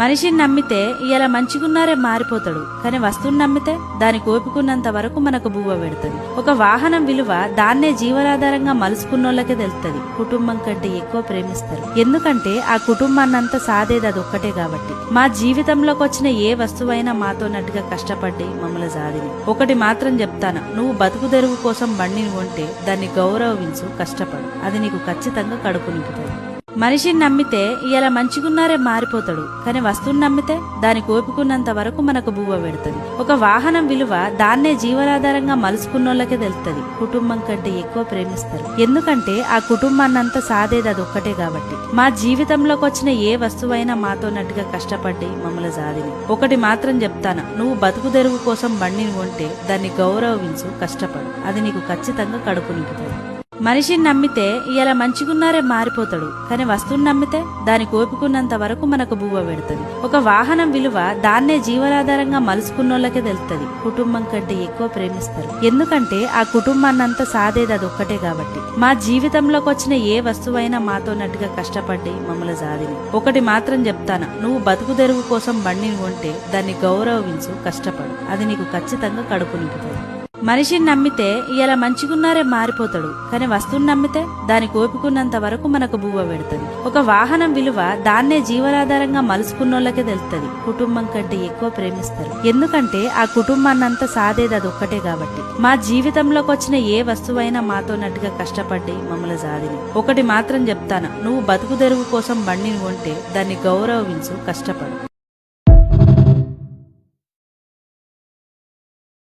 మనిషిని నమ్మితే ఇలా మంచిగున్నారే మారిపోతాడు కానీ వస్తువుని నమ్మితే దాని కోపుకున్నంత వరకు మనకు బువ్వ పెడుతుంది. ఒక వాహనం విలువ దాన్నే జీవనాధారంగా మలుసుకున్నోళ్ళకే తెలుస్తుంది కుటుంబం కంటే ఎక్కువ ప్రేమిస్తారు. ఎందుకంటే ఆ కుటుంబాన్నంతా సాదేది అది ఒక్కటే కాబట్టి. మా జీవితంలోకి వచ్చిన ఏ వస్తువైనా మాతో నట్టుగా కష్టపడి మమ్మల్ని సాధిని ఒకటి మాత్రం చెప్తాను నువ్వు బతుకు తెరువు కోసం బండిని కొంటే దాన్ని గౌరవించు కష్టపడు. అది నీకు ఖచ్చితంగా కడుపు నింపుతుంది. మనిషిని నమ్మితే ఇలా మంచిగున్నారే మారిపోతాడు. కానీ వస్తువుని నమ్మితే దాని కోపుకున్నంత వరకు మనకు బువ్వ పెడుతుంది. ఒక వాహనం విలువ దాన్నే జీవనాధారంగా మలుసుకున్నోళ్ళకే తెలుస్తుంది కుటుంబం కంటే ఎక్కువ ప్రేమిస్తారు. ఎందుకంటే ఆ కుటుంబాన్నంతా సాదేది అది ఒక్కటే కాబట్టి. మా జీవితంలోకి వచ్చిన ఏ వస్తువైనా మాతో నట్టుగా కష్టపడి మమ్మల్ని సాధిని. ఒకటి మాత్రం చెప్తాను. నువ్వు బతుకు తెరువు కోసం బండిని కొంటే దాన్ని గౌరవించు కష్టపడు. అది నీకు ఖచ్చితంగా కడుపు నింపుతుంది. మనిషిని నమ్మితే ఇలా మంచిగున్నారే మారిపోతాడు. కానీ వస్తువుని నమ్మితే దాని కోపుకున్నంత వరకు మనకు బువ్వ పెడుతుంది. ఒక వాహనం విలువ దాన్నే జీవనాధారంగా మలుసుకున్నోళ్ళకే తెలుస్తుంది కుటుంబం కంటే ఎక్కువ ప్రేమిస్తారు. ఎందుకంటే ఆ కుటుంబాన్నంతా సాదేది అది ఒక్కటే కాబట్టి. మా జీవితంలోకి వచ్చిన ఏ వస్తువైనా మాతోనట్టుగా కష్టపడి మమ్మల్ని సాదిని ఒకటి మాత్రం చెప్తాను. నువ్వు బతుకు తెరువు కోసం బండిని కొంటే దాన్ని గౌరవించు కష్టపడు. అది నీకు ఖచ్చితంగా కడుపు నింపుతుంది. మనిషిని నమ్మితే ఇలా మంచిగున్నారే మారిపోతాడు. కానీ వస్తువుని నమ్మితే దాని కోపుకున్నంత వరకు మనకు బువ్వ పెడుతుంది. ఒక వాహనం విలువ దాన్నే జీవనాధారంగా మలుసుకున్నోళ్ళకే తెలుస్తుంది కుటుంబం కంటే ఎక్కువ ప్రేమిస్తారు. ఎందుకంటే ఆ కుటుంబాన్నంతా సాదేది అది ఒక్కటే కాబట్టి. మా జీవితంలోకి వచ్చిన ఏ వస్తువైనా మాతోనట్టుగా కష్టపడి మమ్మల్ని సాధిని. ఒకటి మాత్రం చెప్తాను. నువ్వు బతుకు తెరువు కోసం బండిని కొంటే దాన్ని గౌరవించు కష్టపడు.